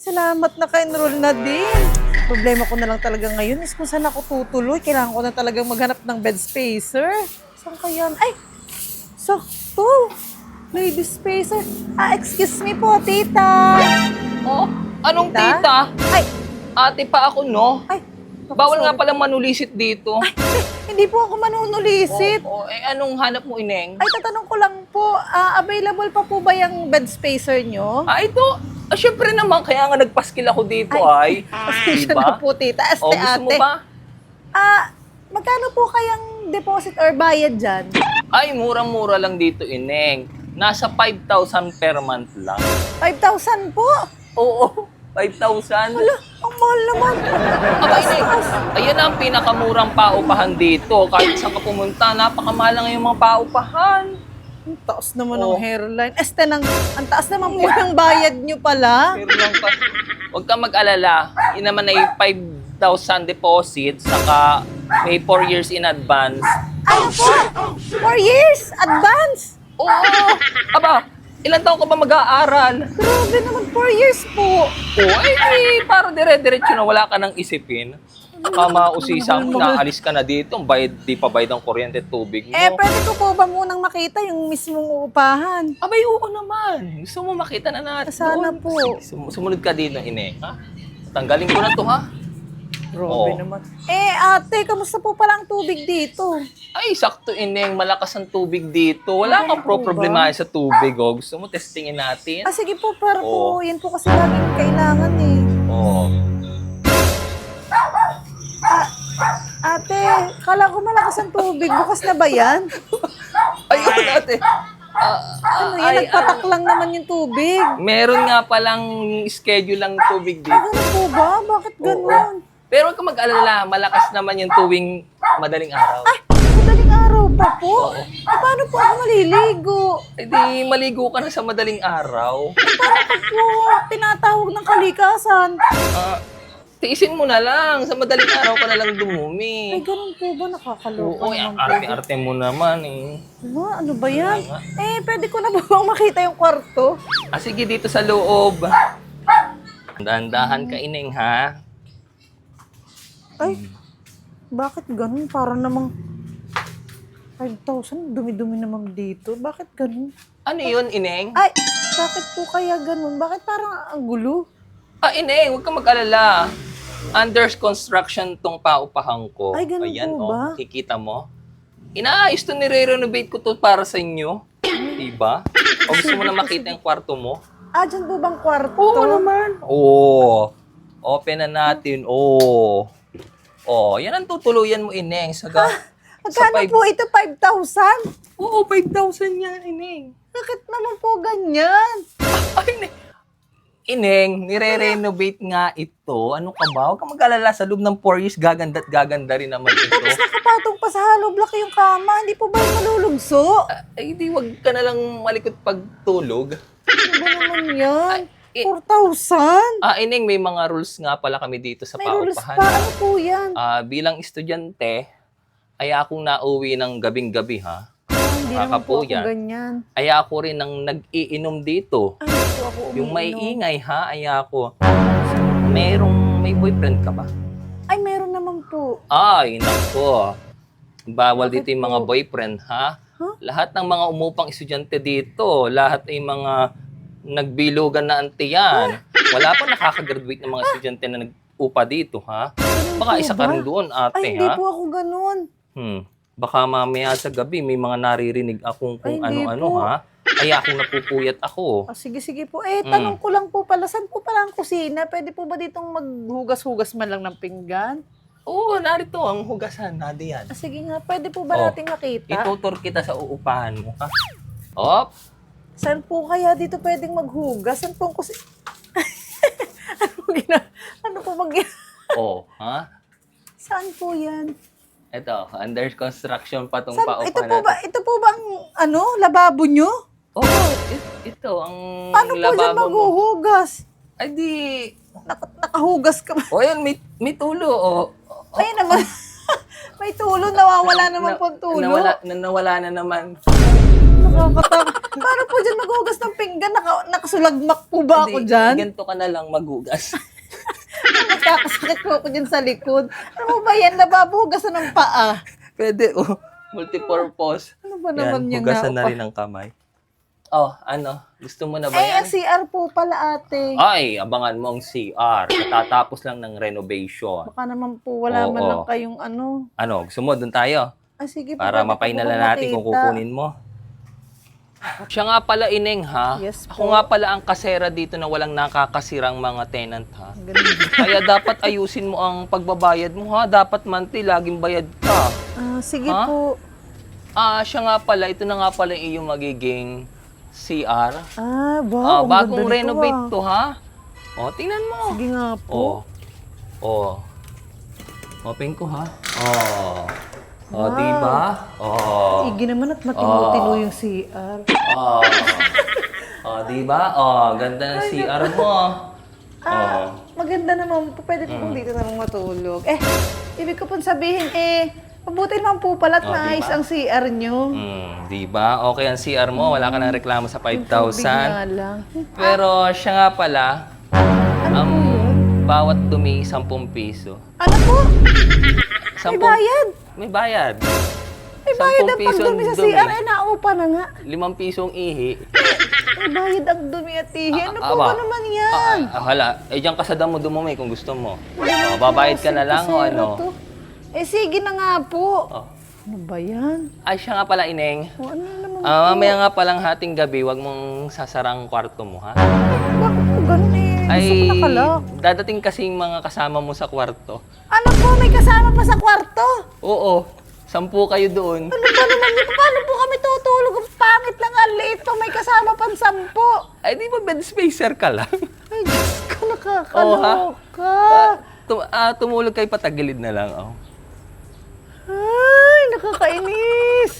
Salamat naka-enroll na din. Problema ko na lang talaga ngayon is kung saan ako tutuloy. Kailangan ko na talagang maghanap ng bed spacer. Saan kaya? Ay! Sakto! Lady spacer. Ah, excuse me po, tita. Oh, anong Tita? tita? Ay! Ate pa ako, no? Ay! Bawal nga sorry. palang manulisit dito. Ay, hindi po ako manunulisit. Oh, oh, eh, anong hanap mo, Ineng? Ay, tatanong ko lang po, ah, available pa po ba yung bed spacer nyo? Ah, ito. Ah, syempre naman, kaya nga nagpaskil ako dito, ay. Pasensya Diba? na po, tita. Este, Oh, gusto mo ate. ba? Ah, magkano po kayang deposit or bayad dyan? Ay, murang-mura lang dito, Ineng. Nasa 5,000 per month lang. 5,000 po? Oo, 5,000. Wala, ang mahal naman. Aba, Ineng, ayan ang pinakamurang paupahan dito. Kahit saan ka pumunta, napakamahal lang yung mga paupahan. Ang taas naman Oh. ng hairline. Este, nang, ang taas naman po ng bayad nyo pala. Pero lang pa, huwag kang mag-alala. Yun naman ay 5,000 deposit, saka may 4 years in advance. Ano po? Four years? Advance? Oo! Aba, ilan taon ka ba mag-aaral? Grabe naman, four years po. Oo, ay, ay para dire-diretso na wala ka nang isipin. Baka mausisa mo na alis ka na dito, bayad, di pa bayad ang kuryente at tubig mo. Eh, pwede ko po ba munang makita yung mismong upahan? Abay, oo naman. Gusto mo makita na natin. Sana doon? po. Sum- Sumunod ka dito, ine. Ha? Tanggalin ko na to, ha? Grabe Oo. naman. Eh, ate, kamusta po pala ang tubig dito? Ay, sakto, ineng. Malakas ang tubig dito. Wala kang pro problema sa tubig, oh. Gusto mo testingin natin? Ah, sige po, para po, yan po kasi laging kailangan eh. Oo. Kala ko malakas ang tubig. Bukas na ba yan? Ay, oo, ate. Ah, Ano ah, yan? ay, Nagpatak ano, lang naman yung tubig. Meron nga palang schedule lang tubig Ah, dito. ganun po ba? Bakit ganun? Pero huwag ka mag-alala, malakas naman yung tuwing madaling araw. Ay, madaling araw pa po. Eh, paano po ako maliligo? Eh di, maligo ka na sa madaling araw. Paano pag po tinatawag ng kalikasan? Ah, tiisin mo na lang. Sa madaling araw ka na lang Ay, dumumi. ganun po ba? Nakakaloka Oo, naman ang po. arte-arte mo naman eh. Ano, ano ba yan? nga. Eh, pwede ko na ba bang makita yung kwarto? Ah, sige, dito sa loob. Dahan-dahan ka, ineng, ha? Ay, bakit ganun? Para namang 5,000, dumi-dumi naman dito. Bakit ganun? Ano yun, ineng? Ay, bakit po kaya ganun? Bakit parang ang gulo? Ah, ineng, huwag ka mag-alala. Under construction tong paupahan ko. Ay, ganun Ayan, po oh, ba? Kikita mo? Inaayos to, nire-renovate ko to para sa inyo. Diba? O gusto mo na makita yung kwarto mo? Ah, dyan po bang kwarto? Oo naman. Oo. Open na natin. Oo. Oh, yan ang tutuluyan mo, Ineng. Sa, ga- sa Magkano five- po ito? 5,000? Oo, 5,000 yan, Ineng. Bakit naman po ganyan? Ay, Ineng. Ineng, nire-renovate nga ito. Ano ka ba? Huwag ka mag-alala. Sa loob ng 4 years, gaganda at gaganda rin naman ito. Tapos nakapatong pa sa hollow block yung kama. Hindi po ba malulugso? Ay, di wag ka na lang malikot pagtulog. Ano ba naman yan? eh, 4,000? Ah, Ineng, may mga rules nga pala kami dito sa May rules paupahan. pa. Ano po yan? Ah, bilang estudyante, ay akong nauwi ng gabing-gabi ha. Ah, hindi naman po ako kakapuyan. ganyan. Ay ako rin ang nag-iinom dito. Ay, po ako Yung may ingay ha, ay ako. Merong may boyfriend ka ba? Ay, meron naman po. Ay, nako. Bawal Bakit dito yung mga po? boyfriend ha. Huh? Lahat ng mga umupang estudyante dito, lahat ay mga nagbilugan na antiyan. Wala pa nakakagraduate ng mga estudyante na nag-upa dito ha. Baka isa ka rin doon ate Ay, hindi ha. po ako ganun. Hmm. Baka mamaya sa gabi may mga naririnig akong kung Ay, hindi ano-ano po. ha. Kaya akong napupuyat ako. Ah, sige, sige po. Eh, Mm. tanong ko lang po pala, saan po pala ang kusina? Pwede po ba ditong maghugas-hugas man lang ng pinggan? Oo, narito ang hugasan. Nadiyan. Ah, sige nga, pwede po ba Oh. nating makita? Itutur kita sa uupahan mo, ha? Op! Saan po kaya dito pwedeng maghugas? Saan po ang kusina? ano po gina... Ano po mag... Oh, ha? Saan po yan? Ito, under construction pa tong Saan, paupahan ito po ba, natin. ito po ba ang, ano, lababo nyo? Oo, oh, ito, ang Paano po dyan lababo mo. maghuhugas? Ay, di... Nak- nakahugas ka ba? O, yan, may, may tulo, oh. Ay naman. May tulo, nawawala naman Na- po ang tulo. Nawala, na, nawala na naman. Nakakatakot. Paano po dyan maghugas ng pinggan? Naka, nakasulagmak po ba ako Hindi, dyan? Ganito ka na lang magugas. Nakakasakit po ako dyan sa likod. Ano mo ba yan? Nababuhugasan ng paa. Pwede, oh. Multipurpose. Ano ba naman Yan, yan hugasan na rin ang kamay. Oh, ano? Gusto mo na ba Ay, yan? ang CR po pala ate. Ay, abangan mo ang CR. Katatapos lang ng renovation. Baka naman po wala man Oo. lang kayong ano. Ano, gusto mo doon tayo? Ah, sige po. Para pwede po mapainala ba natin kung makita? kukunin mo. Siya nga pala, Ineng, ha? Yes Ako po. nga pala ang kasera dito na walang nakakasirang mga tenant, ha? Kaya dapat ayusin mo ang pagbabayad mo, ha? Dapat monthly, laging bayad ka. Ah, sige Ha? po. Ah, siya nga pala, ito na nga pala yung magiging CR. Ah, wow. Ah, ang bagong ganda nito, renovate ah. to, ha? O, tingnan mo. Sige nga po. Oh. Oh. Open ko, ha? Oh. Oh, Wow. di ba? Oh. Igi naman at matino-tino yung CR. Oh. oh, di ba? Oh, ganda ng CR mo. Oh. Maganda naman po. Pwede po Mm. dito naman matulog. Eh, ibig ko pong sabihin, eh, mabuti naman po pala at Oh, maayos diba? ang CR nyo. Hmm, di ba? Okay ang CR mo, wala ka nang reklamo sa Yung tubig nga 5,000. lang. Pero siya nga pala, Ano um, po yun? bawat dumi 10 piso. Ano po? May 10 bayad. May bayad. May bayad ang 10 piso pagdumi sa. CR. Eh, naupa na nga. 5 pisong ihi. May bayad ang dumi at tihi. Ano po Aba. ba naman yan? Ah, ah, hala, eh diyan ka sa damo dumumi kung gusto mo. Oh, babayad ka na lang o ano. to. Eh, sige na nga po. Oh. Ano ba yan? Ay, siya nga pala, Ineng. O, ano naman? Ah, mamaya nga palang hating gabi, wag mong sasarang kwarto mo, ha? Bakit po ganun eh? ay Nakakala. dadating kasing mga kasama mo sa kwarto. Anak ko, may kasama pa sa kwarto. Oo, sampu kayo doon. Ano ba naman ito? Paano po kami tutulog? Ang pangit lang ang liit pa. May kasama pang sampu. Ay, di ba bed spacer ka lang? Ay, Diyos ko, nakakaloka. Ah, tum- ah, tumulog kayo patagilid na lang. Oh. Ay, nakakainis.